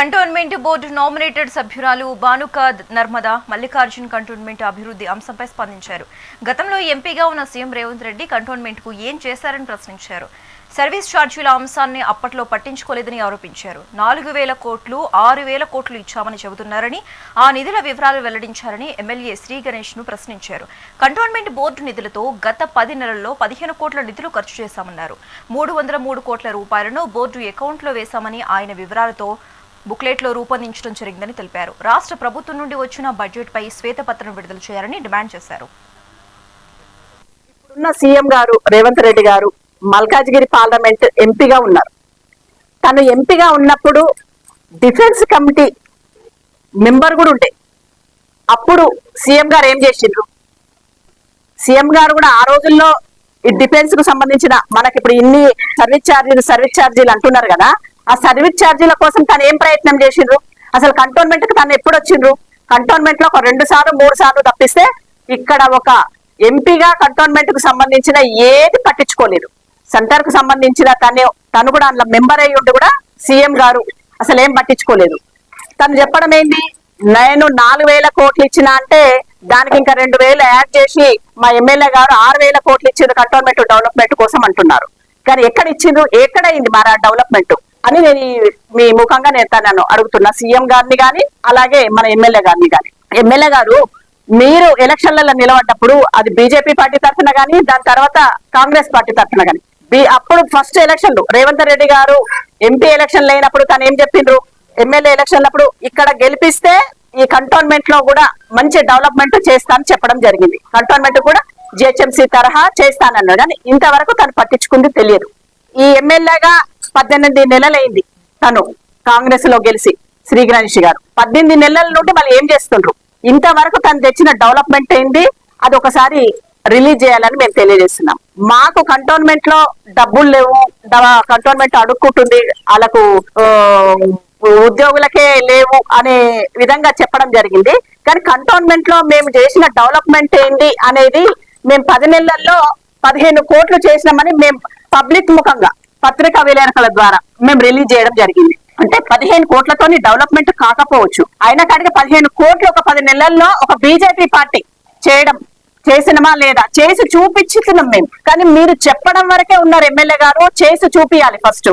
Cantonment board nominated సభ్యురాలు Banuka Narmada Mallikarjun cantonment అభివృద్ధి అంశంపై స్పందించారు. గతంలో ఎంపీగా ఉన్న సీఎం రేవంత్ రెడ్డి కంటోన్మెంట్కు ఏం చేశారని ప్రశ్నించారు. సర్వీస్ ఛార్జీల అంశాన్ని అప్పట్లో పట్టించుకోలేదని ఆరోపించారు. నాలుగు వేల కోట్లు ఆరు వేల కోట్లు ఇచ్చామని చెబుతున్నారని ఆ నిధుల వివరాలు వెల్లడించారని ఎమ్మెల్యే శ్రీ గణేష్ను ప్రశ్నించారు. కంటోన్మెంట్ బోర్డు నిధులతో గత పది నెలల్లో పదిహేను కోట్ల నిధులు ఖర్చు చేశామన్నారు. మూడు వందల మూడు కోట్ల రూపాయలను బోర్డు అకౌంట్లో వేశామని ఆయన వివరాలతో బుక్లెట్లో రూపొందించడం జరిగిందని తెలిపారు. రాష్ట్ర ప్రభుత్వం నుండి వచ్చిన బడ్జెట్పై శ్వేతపత్రం విడుదల చేయాలని డిమాండ్ చేశారు. ఇప్పుడున్న సీఎం గారు రేవంత్ రెడ్డి గారు మల్కాజ్గిరి పార్లమెంట్ ఎంపీగా ఉన్నారు. తను ఎంపీగా ఉన్నప్పుడు డిఫెన్స్ కమిటీ మెంబర్ కూడా ఉండే. అప్పుడు సీఎం గారు ఏం చేసిండ్రు? సీఎం గారు కూడా ఆ రోజుల్లో ఈ డిఫెన్స్కు సంబంధించిన మనకి ఇప్పుడు ఇన్ని సర్వీస్ ఛార్జీలు సర్వీస్ ఛార్జీలు అంటున్నారు కదా ఆ సర్వీస్ ఛార్జీల కోసం తను ఏం ప్రయత్నం చేసిండ్రు? అసలు కంటోన్మెంట్కి తను ఎప్పుడు వచ్చిండ్రు? కంటోన్మెంట్లో ఒక రెండు సార్లు మూడు సార్లు తప్పిస్తే ఇక్కడ ఒక ఎంపీగా కంటోన్మెంట్కు సంబంధించిన ఏది పట్టించుకోలేదు. సెంటర్కు సంబంధించిన తను తను కూడా అందులో మెంబర్ అయ్యి ఉండి కూడా సీఎం గారు అసలు ఏం పట్టించుకోలేదు. తను చెప్పడం ఏంటి? నేను నాలుగు వేల కోట్లు ఇచ్చిన అంటే దానికి ఇంకా రెండు వేలు యాడ్ చేసి మా ఎమ్మెల్యే గారు ఆరు వేల కోట్లు ఇచ్చిండ్రు కంటోన్మెంట్ డెవలప్మెంట్ కోసం అంటున్నారు. కానీ ఎక్కడ ఇచ్చిండ్రు? ఎక్కడైంది మరి ఆ డెవలప్మెంట్ అని నేను మీ ముఖంగా నేను తనను అడుగుతున్నా. సీఎం గారిని కానీ అలాగే మన ఎమ్మెల్యే గారిని కానీ ఎమ్మెల్యే గారు మీరు ఎలక్షన్లలో నిలబడ్డప్పుడు అది బీజేపీ పార్టీ తరఫున కానీ దాని తర్వాత కాంగ్రెస్ పార్టీ తరఫున కానీ అప్పుడు ఫస్ట్ ఎలక్షన్లు. రేవంత్ రెడ్డి గారు ఎంపీ ఎలక్షన్ లేనప్పుడు తను ఏం చెప్పిండ్రు? ఎమ్మెల్యే ఎలక్షన్ అప్పుడు ఇక్కడ గెలిపిస్తే ఈ కంటోన్మెంట్లో కూడా మంచి డెవలప్మెంట్ చేస్తాను చెప్పడం జరిగింది. కంటోన్మెంట్ కూడా జిహెచ్ఎంసీ తరహా చేస్తానన్నాడు కానీ ఇంతవరకు తను పట్టించుకుంది తెలియదు. ఈ ఎమ్మెల్యేగా పద్దెనిమిది నెలలైంది తను కాంగ్రెస్లో గెలిచి శ్రీ గణేష్ గారు. పద్దెనిమిది నెలల నుండి మళ్ళీ ఏం చేస్తుండ్రు? ఇంతవరకు తను తెచ్చిన డెవలప్మెంట్ ఏంది? అది ఒకసారి రిలీజ్ చేయాలని మేము తెలియజేస్తున్నాం. మాకు కంటోన్మెంట్లో డబ్బులు లేవు. కంటోన్మెంట్ అడుక్కుంటుంది. వాళ్ళకు ఉద్యోగులకే లేవు అనే విధంగా చెప్పడం జరిగింది. కానీ కంటోన్మెంట్లో మేము చేసిన డెవలప్మెంట్ ఏంటి అనేది మేము పది నెలల్లో పదిహేను కోట్లు చేసినామని మేము పబ్లిక్ ముఖంగా పత్రికా విలేకరుల ద్వారా మేము రిలీజ్ చేయడం జరిగింది. అంటే పదిహేను కోట్లతోని డెవలప్మెంట్ కాకపోవచ్చు. అయినా కాడికి పదిహేను కోట్లు ఒక పది నెలల్లో ఒక బీజేపీ పార్టీ చేయడం చేసినమా లేదా? చేసి చూపించుతున్నాం మేము. కానీ మీరు చెప్పడం వరకే ఉన్నారు ఎమ్మెల్యే గారు చేసి చూపియాలి ఫస్ట్